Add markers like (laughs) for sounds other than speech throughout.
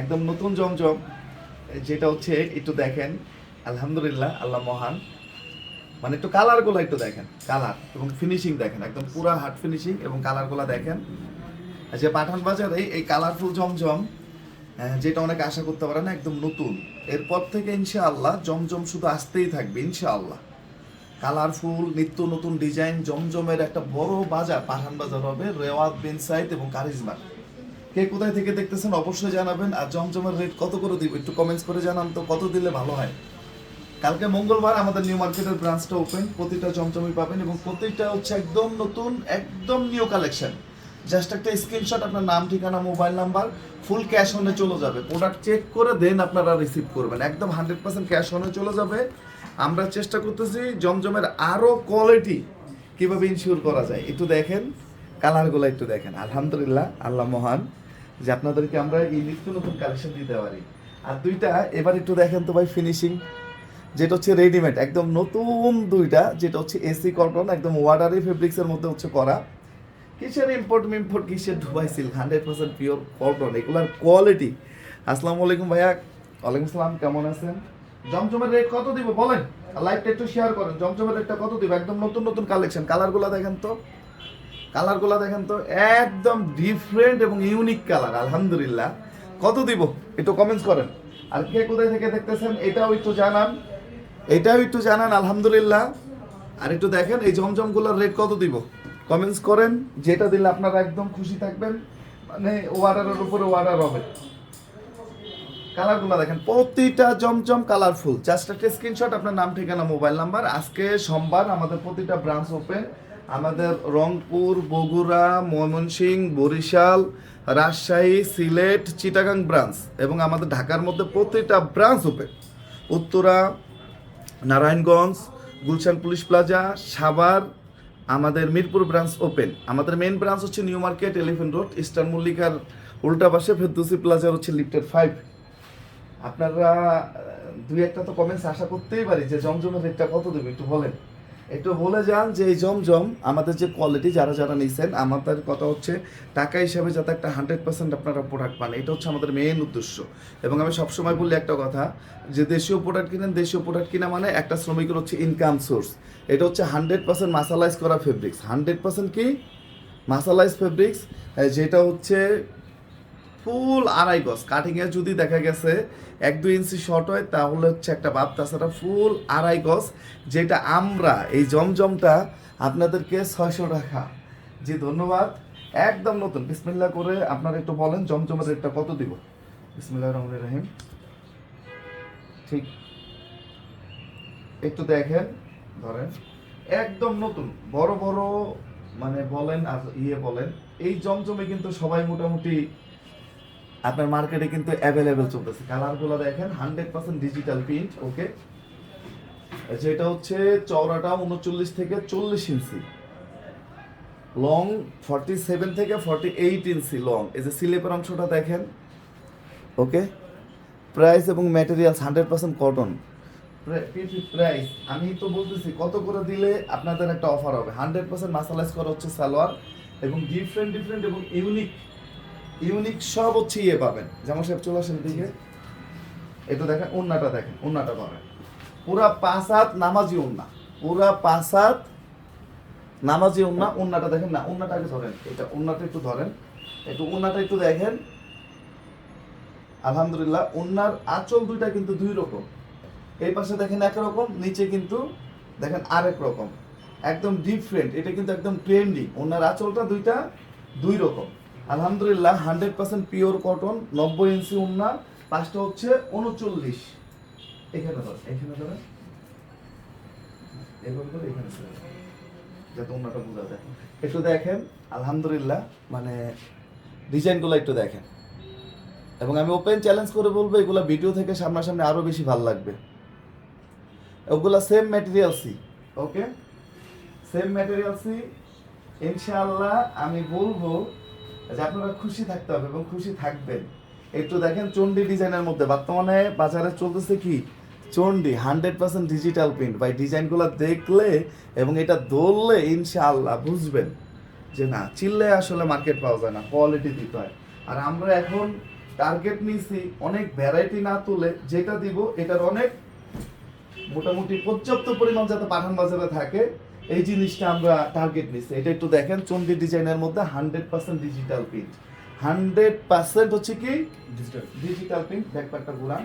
একদম নতুন জমজম, যেটা হচ্ছে একটু দেখেন, আলহামদুলিল্লাহ, আল্লাহ মহান। মানে একটু কালারগুলো একটু দেখেন, কালার এবং ফিনিশিং দেখেন, একদম পুরা হার্ড ফিনিশিং এবং কালারগুলো দেখেন। যে পাঠান বাজারে এই কালারফুল জমজম যেটা অনেক আশা করতে পারে না, একদম নতুন। এরপর থেকে ইনশাআল্লাহ জমজম শুধু আসতেই থাকবে, ইনশাআল্লাহ। কালারফুল, নিত্য নতুন ডিজাইন জমজমের একটা বড় বাজার পাঠান বাজার হবে রেওয়াত বিন সাইদ এবং কারিজমার কে কোথায় থেকে দেখতেছেন অবশ্যই জানাবেন, আর জমজমের রেট কত করে দিব একটু কমেন্টস করে জানান তো, কত দিলে ভালো হয়? কালকে মঙ্গলবার আমাদের নিউ মার্কেটের ব্রাঞ্চটা ওপেন প্রতিটা জমজমি পাবেন এবং প্রতিটা হচ্ছে একদম নতুন, একদম নিউ কালেকশন জাস্ট একটা স্ক্রিনশট আপনার নাম, ঠিকানা মোবাইল নাম্বার ফুল ক্যাশ অনে চলে যাবে। প্রোডাক্ট চেক করে দেন আপনারা রিসিভ করবেন। একদম হান্ড্রেড পার্সেন্ট ক্যাশ অনে চলে যাবে। আমরা চেষ্টা করতেছি জমজমের আরও কোয়ালিটি কীভাবে ইনশিওর করা যায়। একটু দেখেন কালারগুলো একটু দেখেন। আলহামদুলিল্লাহ, আল্লাহ মহান। যে আপনাদেরকে আমরা এই নিত্য নতুন কালেকশন দিতে পারি। আর দুইটা, এবার একটু দেখেন তো ভাই ফিনিশিং যেটা হচ্ছে রেডিমেড একদম নতুন দুইটা, যেটা হচ্ছে এসি কটন একদম ওয়াটারি ফেব্রিক্সের মধ্যে হচ্ছে করা। কিসের ইম্পোর্ট মিম্পোর্ট কিসের Dubai silk hundred percent pure cotton এগুলার কোয়ালিটি আসসালামু আলাইকুম ভাইয়া। ওয়ালাইকুম আসসালাম কেমন আছেন? জমজমের রেট কত দিব? বলেন। লাইভটা একটু শেয়ার করেন। জমজমের রেটটা কত দিব? একদম নতুন নতুন কালেকশন কালারগুলো দেখেন তো। কালারগুলো দেখেন তো একদম ডিফারেন্ট এবং ইউনিক কালার আলহামদুলিল্লাহ। কত দিব? একটু কমেন্টস করেন। আর কে কোথায় থেকে দেখতেছেন? এটাও একটু জানান। এটাও একটু জানান, আলহামদুলিল্লাহ। আর একটু দেখেন, এই জমজমগুলোর রেট কত দিব? কমেন্টস করেন, যেটা দিলে আপনারা একদম খুশি থাকবেন। মানে ওয়াটারের উপরে ওয়াটার হবে। কালারগুলো দেখেন, প্রতিটা জমজম কালারফুল জাস্ট একটা স্ক্রিনশট আপনার নাম, ঠিকানা মোবাইল নাম্বার আজকে সোমবার আমাদের প্রতিটা ব্রাঞ্চ ওপেন আমাদের রংপুর, বগুড়া, ময়মনসিংহ, বরিশাল, রাজশাহী, সিলেট, চিটাগাং ব্রাঞ্চ এবং আমাদের ঢাকার মধ্যে প্রতিটা branch open Uttara, Narayanganj, Gulshan police plaza, Savar, আমাদের মিরপুর ব্রাঞ্চ ওপেন আমাদের মেন ব্রাঞ্চ হচ্ছে New Market, Elephant Road, Eastern মল্লিকার উল্টা পাশে ফেরদৌসি প্লাজার হচ্ছে লিফটেড ফাইভ আপনারা দুই একটা তো কমেন্টস আশা করতেই পারি যে জমজমের রেটটা কত দেবে একটু বলেন। একটু বলে যান যে এই জমজম আমাদের যে কোয়ালিটি যারা যারা নিছেন, আমাদের কথা হচ্ছে টাকা হিসাবে যাতে একটা হান্ড্রেড পার্সেন্ট আপনারা প্রোডাক্ট পান এটা হচ্ছে আমাদের মেন উদ্দেশ্য। এবং আমি সবসময় বলি একটা কথা, যে দেশীয় প্রোডাক্ট কিনেন, দেশীয় প্রোডাক্ট কিনা মানে একটা শ্রমিকের হচ্ছে ইনকাম সোর্স এটা হচ্ছে হান্ড্রেড পার্সেন্ট মাসালাইজ করা ফেব্রিক্স হান্ড্রেড পার্সেন্ট কি? মাসালাইজ ফেব্রিক্স যেটা হচ্ছে ফুল আড়াই গজ। কাটিংয়ে যদি দেখা গেছে এক, দুই ইঞ্চি শর্ট হয়, তাহলে হচ্ছে একটা বাপ তাছাড়া ফুল আড়াই গজ, যেটা আমরা এই জমজমটা আপনাদেরকে ছয়শো টাকা। জি, ধন্যবাদ। একদম নতুন। বিসমিল্লা করে আপনারা একটু বলেন, জমজমের রেটটা কত দিব? বিসমিল্লা রহমান রহিম। ঠিক। একটু দেখেন, ধরেন। একদম নতুন। বড় বড় মানে বলেন আর ইয়ে বলেন। এই জমজমে কিন্তু সবাই মোটামুটি আপনার মার্কেটে কিন্তু অ্যাভেলেবেল চলতেছে। কালারগুলো দেখেন hundred percent digital print okay যেটা হচ্ছে চওড়াটা উনচল্লিশ থেকে চল্লিশ ইঞ্চি। লং ফর্টি সেভেন থেকে ফর্টি এইট ইঞ্চি লং এই যে স্লিপের অংশটা দেখেন ওকে প্রাইস এবং materials hundred percent cotton price আমি তো বলতেছি, কত করে দিলে আপনাদের একটা অফার হবে? হান্ড্রেড পার্সেন্ট মাসালাইজ করা হচ্ছে সালোয়ার এবং ডিফারেন্ট ডিফারেন্ট এবং ইউনিক ইউনিক সব হচ্ছে ইয়ে পাবেন। যেমন সাহেব, চলে আসেন দিকে একটু দেখেন উন্নাটা দেখেন উন্নাটা পাবেন। পুরা পাঁচ হাত নামাজি উন্না পুরা পাঁচ হাত নামাজি উন্না উন্নাটা দেখেন না উন্নাটা আগে ধরেন। এটা উন্নাটা একটু ধরেন। একটু উন্নাটা একটু দেখেন। আলহামদুলিল্লাহ উন্নার আঁচল দুইটা কিন্তু দুই রকম। এই পাশে দেখেন একরকম নিচে কিন্তু দেখেন আরেক রকম। একদম ডিফারেন্ট এটা কিন্তু একদম ট্রেন্ডি ওনার আঁচলটা দুইটা দুই রকম। আলহামদুলিল্লাহ হান্ড্রেড পার্সেন্ট পিওর কটন নব্বই ইঞ্চি উন্না পাঁচটা হচ্ছে উনচল্লিশ। এখানে ধর, এখানে যায়। একটু দেখেন, আলহামদুলিল্লাহ মানে ডিজাইনগুলো একটু দেখেন। এবং আমি ওপেন চ্যালেঞ্জ করে বলব, এগুলো ভিডিও থেকে সামনাসামনি আরও বেশি ভালো লাগবে। ওগুলা সেম ম্যাটেরিয়ালসই ওকে সেম ম্যাটেরিয়ালসই ইনশাআল্লাহ, আমি বলব যে আপনারা খুশি থাকতে হবে এবং খুশি থাকবেন। একটু দেখেন চন্ডি ডিজাইনের মধ্যে, বর্তমানে বাজারে চলতেছে কি? চন্ডি হান্ড্রেড পার্সেন্ট ডিজিটাল প্রিন্ট ভাই, ডিজাইনগুলো দেখলে এবং এটা ধরলে ইনশাআল্লাহ বুঝবেন যে না চিল্লে আসলে মার্কেট পাওয়া যায় না কোয়ালিটি দিতে হয়। আর আমরা এখন টার্গেট নিয়েছি অনেক ভ্যারাইটি না তুলে যেটা দিব, এটার অনেক মোটামুটি পর্যাপ্ত পরিমাণ যাতে পাঠান বাজারে থাকে। এই জিনিসটা আমরা টার্গেট নিচ্ছি এটা একটু দেখেন চন্ডি ডিজাইনের মধ্যে hundred percent digital print hundred percent হচ্ছে কি? ডিজিটাল ডিজিটাল প্রিন্ট ব্যাকপ্যাকটা ঘুরান।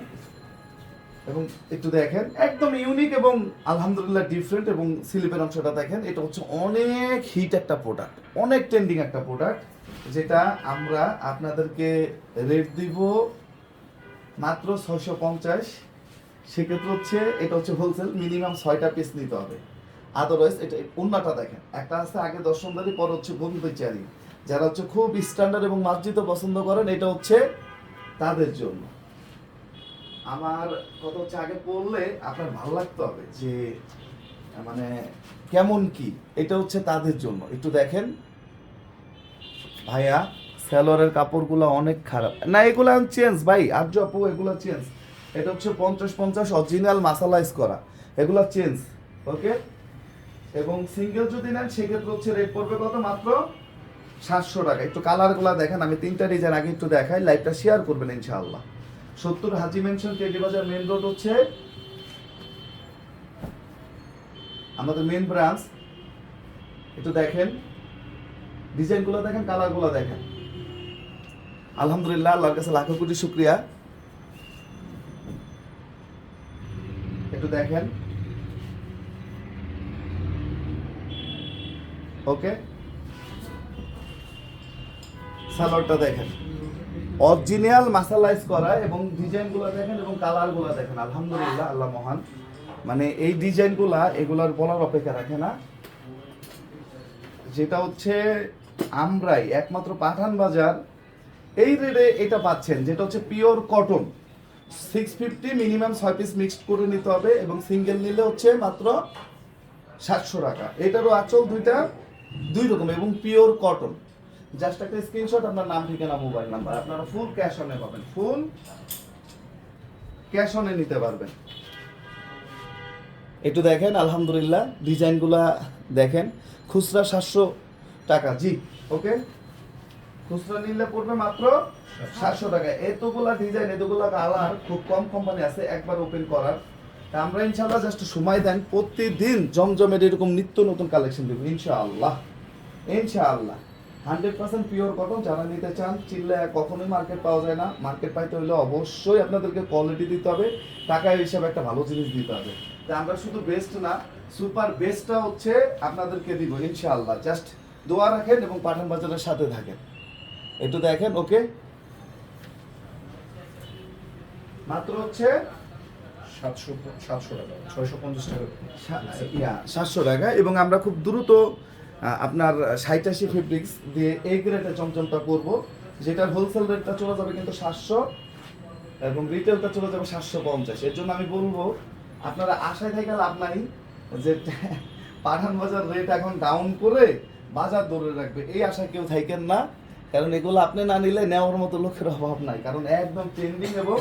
এবং একটু দেখেন একদম ইউনিক এবং আলহামদুলিল্লাহ ডিফারেন্ট এবং স্লিপের অংশটা দেখেন এটা হচ্ছে অনেক হিট একটা প্রোডাক্ট অনেক ট্রেন্ডিং একটা প্রোডাক্ট যেটা আমরা আপনাদেরকে রেট দিব মাত্র ছয়শো পঞ্চাশ। সেক্ষেত্রে হচ্ছে এটা হচ্ছে হোলসেল মিনিমাম ছয়টা পিস নিতে হবে। আদারওয়াইজ এটা অন্যটা দেখেন। একটা আছে আগে দর্শনদারি, পর হচ্ছে বন্ধুচারী যারা হচ্ছে খুব স্ট্যান্ডার্ড এবং মার্জিত পছন্দ করেন, এটা হচ্ছে তাদের জন্য। আমার কথা হচ্ছে, আগে পড়লে আপনার ভালো লাগতে হবে যে মানে কেমন কি, এটা হচ্ছে তাদের জন্য। একটু দেখেন। ভাইয়া স্যালোয়ারের কাপড়গুলো অনেক খারাপ। না, এগুলো চেঞ্জ, ভাই আর্য আপু, এগুলো চেঞ্জ। এটা হচ্ছে পঞ্চাশ পঞ্চাশ অরিজিনাল মাসালাইজ করা। এগুলো চেঞ্জ ওকে এবং সিঙ্গেল যদি নেন, সেক্ষেত্রে হচ্ছে রেট পড়বে কত মাত্র? সাতশো টাকা। একটু কালারগুলো দেখেন, আমি তিনটা ডিজাইন আগে একটু দেখাই লাইভটা শেয়ার করবেন ইনশাআল্লাহ। সত্তর, Haji mansion KD Bazar main road হচ্ছে আমাদের মেন ব্রাঞ্চ একটু দেখেন ডিজাইনগুলো দেখেন, কালারগুলো দেখেন। আলহামদুলিল্লাহ, আল্লাহর কাছে লাখো কোটি শুক্রিয়া। একটু দেখেন। ওকে? সালোয়ারটা দেখেন। অরিজিনাল মাসালাইজ করা এবং ডিজাইনগুলো দেখেন এবং কালারগুলো দেখেন। আলহামদুলিল্লাহ, আল্লাহ মহান। মানে এই ডিজাইনগুলা এগুলার বলার অপেক্ষা রাখে না। যেটা হচ্ছে আমরাই, একমাত্র পাঠান বাজার। এই রেটে এটা পাচ্ছেন, যেটা হচ্ছে pure cotton. Six fifty minimum ছয় পিস মিক্সড করে নিতে হবে এবং সিঙ্গেল নিলে হচ্ছে মাত্র সাতশো টাকা। এটারও আঁচল দুইটা। দুই রকম এবং পিওর কটন। জাস্ট একটা স্ক্রিনশট, আপনার নাম, ঠিকানা, মোবাইল নাম্বার। আপনারা ফুল ক্যাশ অনে পাবেন। ফুল ক্যাশ অনে নিতে পারবেন। একটু দেখেন, আলহামদুলিল্লাহ, ডিজাইনগুলা দেখেন। খুচরা সাতশো টাকা, জি ওকে খুচরা নিলে পড়বে মাত্র সাতশো টাকা। এতগুলা ডিজাইন, এতগুলা কালার খুব কম কোম্পানি আছে, একবার ওপেন করার। তা আমরা ইনশাল্লাহ জাস্ট সময় দেন, প্রতিদিন জমজমের এরকম নিত্য নতুন কালেকশন দেবো, ইনশাআল্লাহ। ইনশাআল্লাহ। হান্ড্রেড পার্সেন্ট পিওর কটন যারা নিতে চান চিল্লা কখনোই মার্কেট পাওয়া যায় না। মার্কেট পাইতে হলে অবশ্যই আপনাদেরকে কোয়ালিটি দিতে হবে, টাকা হিসাবে একটা ভালো জিনিস দিতে হবে। তা আমরা শুধু বেস্ট না সুপার বেস্টটা হচ্ছে আপনাদেরকে দিব, ইনশাআল্লাহ। জাস্ট দোয়া রাখেন এবং পাঠান বাজারের সাথে থাকেন। একটু দেখেন ওকে মাত্র হচ্ছে সাতশো সাতশো টাকা, ছয়শো পঞ্চাশ টাকা। সাতশো টাকা, এবং আমরা খুব দ্রুত আপনার সাইটাশি ফেব্রিক্স দিয়ে এই গ্রেডের চমচমটা করব, যেটার হোলসেল রেটটা চলে যাবে কিন্তু সাতশো, এবং রিটেলটা চলে যাবে সাতশো পঞ্চাশ। এর জন্য আমি বলব, আপনারা আশায় থেকে লাভ নাই যে (laughs) পাঠান বাজার রেট এখন ডাউন করে বাজার ধরে রাখবে। এই আশায় কেউ থাকেন না, কারণ এগুলো আপনি না নিলে নেওয়ার মতো লোকের অভাব নাই, কারণ একদম ট্রেন্ডিং এবং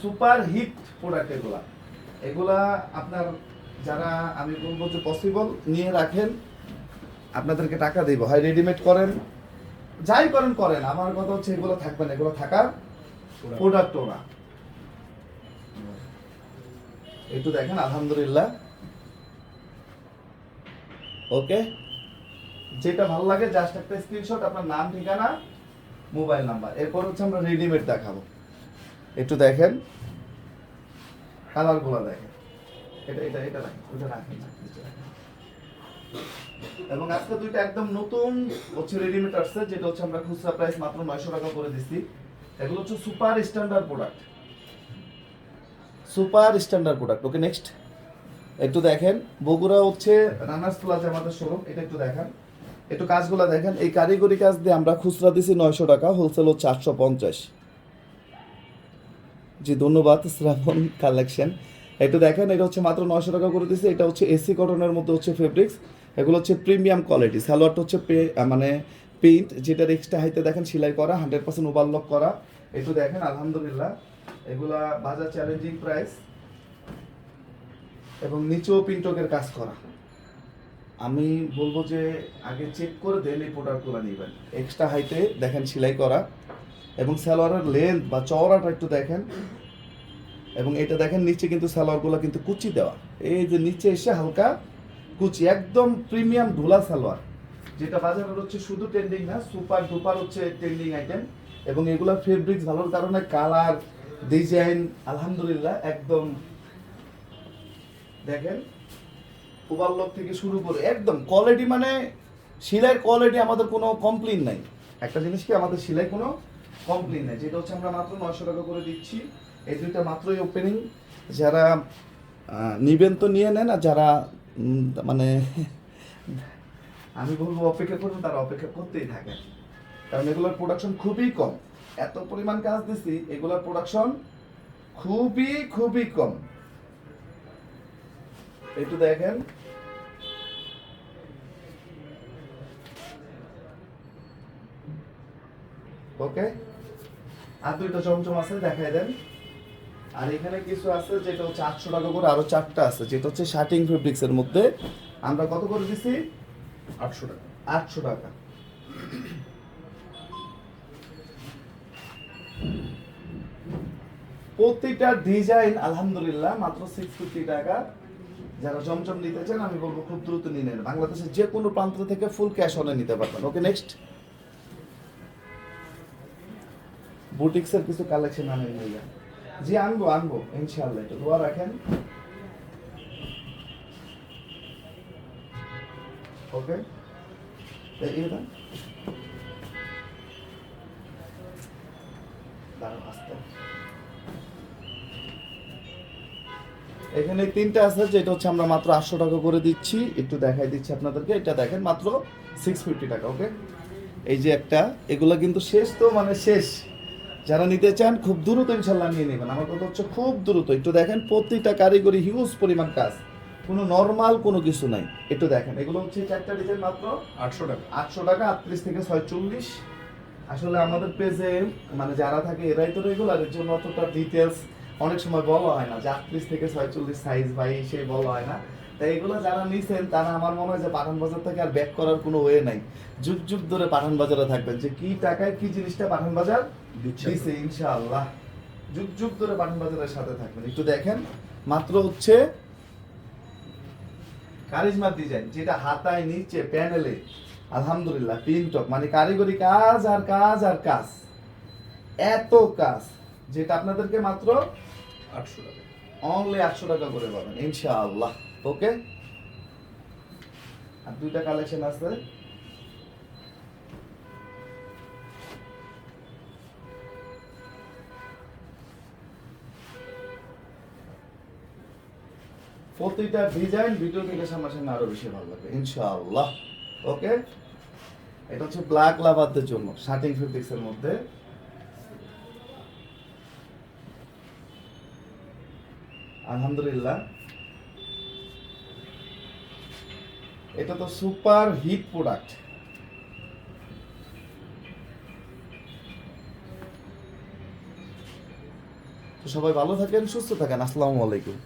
সুপার হিট প্রোডাক্ট এগুলা। এগুলা আপনার যারা আমি বলব যে পসিবল নিয়ে রাখেন আপনাদেরকে টাকা দিব। হয় রেডিমেড করেন যাই করেন করেন। আমার কথা হচ্ছে এগুলো থাকবে না এগুলো থাকার প্রোডাক্টও না। একটু দেখেন আলহামদুলিল্লাহ। ওকে যেটা ভালো লাগে জাস্ট একটা স্ক্রিনশট আপনার নাম ঠিকানা মোবাইল নাম্বার এরপর হচ্ছে আমরা রেডিমেড দেখাবো। একটু দেখেন। কালারগুলো দেখেন। এটা এটা এটা ওটা রাখেন। এবং আজকে দুইটা একদম নতুন হচ্ছে রেডিমেড আসছে, যেটা হচ্ছে আমরা খুচরা প্রাইস মাত্র নয়শো টাকা করে দিচ্ছি এগুলো হচ্ছে super standard product super standard product okay next একটু দেখেন। বগুড়া হচ্ছে রানার্স প্লাজা আমাদের শোরুম এটা একটু দেখেন। একটু কাজগুলো দেখেন। এই কারিগরি কাজ দিয়ে আমরা খুচরা দিছি নয়শো টাকা হোলসেল হচ্ছে আটশো পঞ্চাশ। জি, ধন্যবাদ, শ্রাবণ কালেকশন একটু দেখেন, এটা হচ্ছে মাত্র নয়শো টাকা করে দিচ্ছে এটা হচ্ছে এসি কটনের মধ্যে হচ্ছে ফেব্রিক্স এগুলো হচ্ছে প্রিমিয়াম কোয়ালিটি সালোয়ারটা হচ্ছে মানে প্রিন্ট যেটা এক্সট্রা হাইতে দেখেন, সেলাই করা হান্ড্রেড পার্সেন্ট ওভারলক করা। একটু দেখেন, আলহামদুলিল্লাহ। এগুলা বাজার চ্যালেঞ্জিং প্রাইস এবং নিচেও পিন্টকের কাজ করা। আমি বলব যে, আগে চেক করে দেন এই প্রোডাক্টগুলো নেবেন। এক্সট্রা হাইতে দেখেন, সেলাই করা। এবং সালোয়ারের লেন্থ বা চওড়াটা একটু দেখেন। এবং এটা দেখেন, নিচে কিন্তু সালোয়ারগুলো কিন্তু কুচি দেওয়া। এই যে নিচে এসে হালকা কুচি, একদম প্রিমিয়াম ধুলা সালোয়ার। যেটা বাজারের হচ্ছে শুধু ট্রেন্ডিং না সুপার ডুপার হচ্ছে ট্রেন্ডিং আইটেম এবং এগুলোর ফেব্রিক্স ভালোর কারণে কালার ডিজাইন আলহামদুলিল্লাহ, একদম দেখেন, ওভারলক থেকে শুরু করে একদম কোয়ালিটি মানে সেলাইয়ের কোয়ালিটি আমাদের কোনো কমপ্লেন নাই। একটা জিনিস কি, আমাদের সেলাই কোনো কমপ্লেন নাই। যেটা হচ্ছে আমরা মাত্র নয়শো টাকা করে দিচ্ছি। এই দুইটা মাত্রই ওপেনিং যারা নিবেন তো নিয়ে নেন, আর যারা মানে আমি বলব অপেক্ষা করুন তারা অপেক্ষা করতেই থাকে কারণ এগুলোর প্রোডাকশন খুবই কম। এত পরিমাণ কাজ দিছি, এগুলোর প্রোডাকশন খুবই খুবই কম। একটু দেখেন। ওকে আর দুইটা চমচম আছে দেখাই দেন। আর এখানে কিছু আছে যেটা হচ্ছে আটশো টাকা করে আরও চারটা আছে যেটা হচ্ছে শার্টিং ফেব্রিক্স এর মধ্যে। আমরা কত করে দিছি? আটশো টাকা। আটশো টাকা। প্রতিটা ডিজাইন আলহামদুলিল্লাহ মাত্র সিক্স ফিফটি টাকা। যারা জমজম নিতে চান আমি বলব খুব দ্রুত নিয়ে নেন। বাংলাদেশের যে কোনো প্রান্ত থেকে ফুল ক্যাশ অনে নিতে পারবেন। ওকে নেক্সট বুটিক্সের কিছু কালেকশন আমি নিয়ে জি, আনব আনব, ইনশাআল্লাহ, একটু দোয়া রাখেন। ওকে আস্তে। এখানে তিনটা আছে, যেটা হচ্ছে আমরা মাত্র আটশো টাকা করে দিচ্ছি। একটু দেখাই দিচ্ছি আপনাদেরকে, এটা দেখেন মাত্র সিক্স ফিফটি টাকা, ওকে? এই যে একটা, এগুলো কিন্তু শেষ তো মানে শেষ। যারা নিতে চান খুব দ্রুত ইনশাল্লাহ নিয়ে নেবেন। আমার কথা হচ্ছে খুব দ্রুত। একটু দেখেন প্রত্যেকটা কারিগরি হিউজ পরিমাণ কাজ। কোনো নর্মাল কোনো কিছু নাই। একটু দেখেন এগুলো হচ্ছে চারটা ডিজাইন মাত্র? আটশো টাকা। আটশো টাকা আটত্রিশ থেকে ছয়চল্লিশ। আসলে আমাদের পেজে মানে যারা থাকে এরাই তো রেগুলার এর জন্য অতটা ডিটেলস অনেক সময় বলা হয় না যে আটত্রিশ থেকে ছয়চল্লিশ সাইজ এই সেই বলা হয় না। তাই এগুলো যারা নিছেন তারা আমার মনে হয় যে পাঠান বাজার থেকে আর ব্যাক করার কোনো ওয়ে নাই। যুগ যুগ ধরে পাঠান বাজারে থাকবেন। যে কি টাকায় কি জিনিসটা পাঠান বাজার দিচ্ছে। ইনশাআল্লাহ। যুগ যুগ ধরে পাঠান বাজারের সাথে থাকবেন। একটু দেখেন মাত্র হচ্ছে কারিজমা ডিজাইন যেটা হাতায় নিচে প্যানেলে আলহামদুলিল্লাহ পিনটক মানে কারিগরি কাজ আর কাজ আর কাজ। এত কাজ যেটা আপনাদেরকে মাত্র আটশো টাকা। অনলি আটশো টাকা করে পাবেন ইনশাআল্লাহ। ওকে? আর দুইটা কালেকশন আছে। প্রতিটা ডিজাইন ভিডিও থেকে সামনাসামনি আরও বেশি ভালো লাগবে, ইনশাআল্লাহ। ওকে? এটা হচ্ছে ব্ল্যাক লাভারদের জন্য শার্টিং ফেব্রিক্স এর মধ্যে। আলহামদুলিল্লাহ। এটা তো সুপার হিট প্রোডাক্ট। সবাই ভালো থাকেন সুস্থ থাকেন আসসালামু আলাইকুম।